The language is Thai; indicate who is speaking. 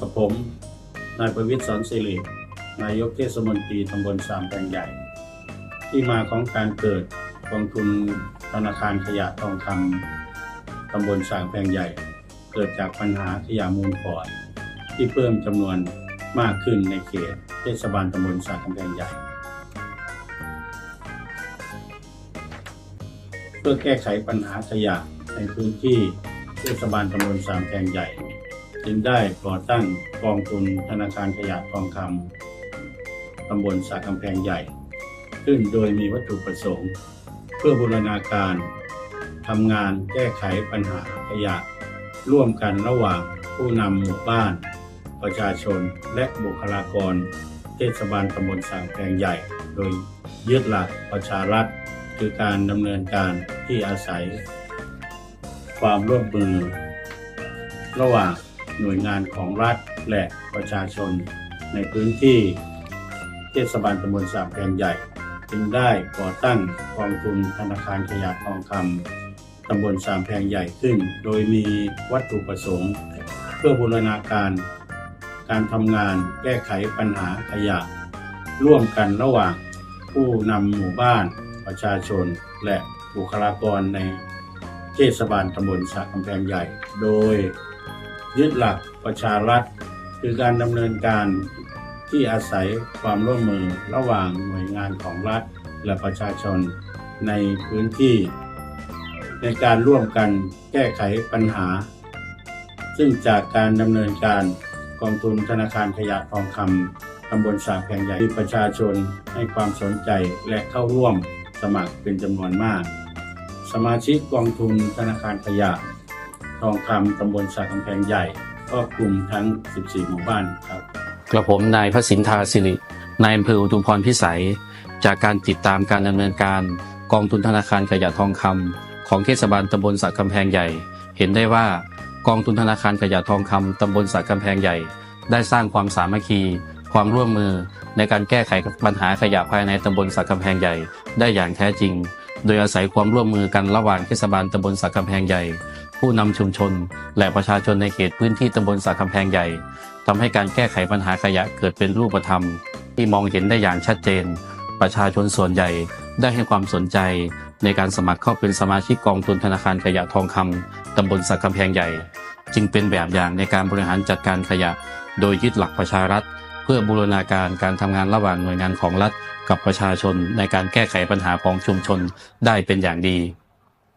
Speaker 1: กับผม นายประวิตรสอนสิริ นายกเทศมนตรีตำบลสามแปลงใหญ่ ที่มาของการเกิดกองทุนธนาคารขยะทองคำตำบลสามแปลงใหญ่ เกิดจากปัญหาขยะมูลฝอยที่เพิ่มจำนวนมากขึ้นในเขตเทศบาลตำบลสามแปลงใหญ่เพื่อแก้ไขปัญหาขยะในพื้นที่เทศบาลตำบลสามแพรงใหญ่ จึงได้ก่อตั้งกองทุนธนาคารขยะทองคำตำบลสากำแพงใหญ่ ขึ้นโดยมีวัตถุประสงค์ เพื่อบูรณาการทำงานแก้ไขปัญหาขยะ ร่วมกันระหว่างผู้นำหมู่บ้าน ประชาชนและบุคลากร เทศบาลตำบลสางแพงใหญ่ โดยยึดหลักประชารัฐคือการดำเนินการที่อาศัย ความร่วมมือระหว่าง หน่วยงานของรัฐและประชาชน ในพื้นที่เทศบาลตำบลสามแพงใหญ่ จึงได้ก่อตั้งกองทุนธนาคารขยะทองคำตำบลสามแพงใหญ่ขึ้น โดยมีวัตถุประสงค์ เพื่อบูรณาการการทำงานแก้ไขปัญหาขยะ ร่วมกันระหว่างผู้นำหมู่บ้าน ประชาชน และบุคลากรในเทศบาลตำบลสระกำแพงใหญ่ โดย ยึดหลักประชารัฐ คือการดำเนินการที่อาศัยความร่วมมือระหว่างหน่วยงานของรัฐและประชาชนในพื้นที่ ในการร่วมกันแก้ไขปัญหา ซึ่งจากการดำเนินการกองทุนธนาคารขยะทองคำตำบลสาแพงใหญ่ที่ประชาชนให้ความสนใจและเข้าร่วมสมัครเป็นจำนวนมาก สมาชิกกองทุนธนาคารขยะ ทองคำตำบลสากำแพงใหญ่ ก็กลุ่มทั้ง 14 หมู่บ้านครับ
Speaker 2: กระผมนายพระสินทาสิรินายอำเภออุทุมพรพิสัย จากการติดตามการดำเนินการกองทุนธนาคารขยะทองคำของเทศบาลตำบลสักกำแพงใหญ่ เห็นได้ว่ากองทุนธนาคารขยะทองคำตำบลสักกำแพงใหญ่ ได้สร้างความสามัคคี ความร่วมมือในการแก้ไขปัญหาขยะภายในตำบลสักกำแพงใหญ่ ได้อย่างแท้จริง โดยอาศัยความร่วมมือกันระหว่างเทศบาลตำบลสักกำแพงใหญ่ ผู้นำชุมชน และประชาชนในเขตพื้นที่ตำบลสักกำแพงใหญ่ทำให้การแก้ไขปัญหาขยะเกิดเป็นรูปธรรม ที่มองเห็นได้อย่างชัดเจน ประชาชนส่วนใหญ่ได้ให้ความสนใจในการสมัครเข้าเป็นสมาชิกกองทุนธนาคารขยะทองคำตำบลสักกำแพงใหญ่ จึงเป็นแบบอย่างในการบริหารจัดการขยะ โดยยึดหลักประชารัฐ เพื่อบูรณาการการทำงานระหว่างหน่วยงานของรัฐ กับประชาชนในการแก้ไขปัญหาของชุมชนได้เป็นอย่างดี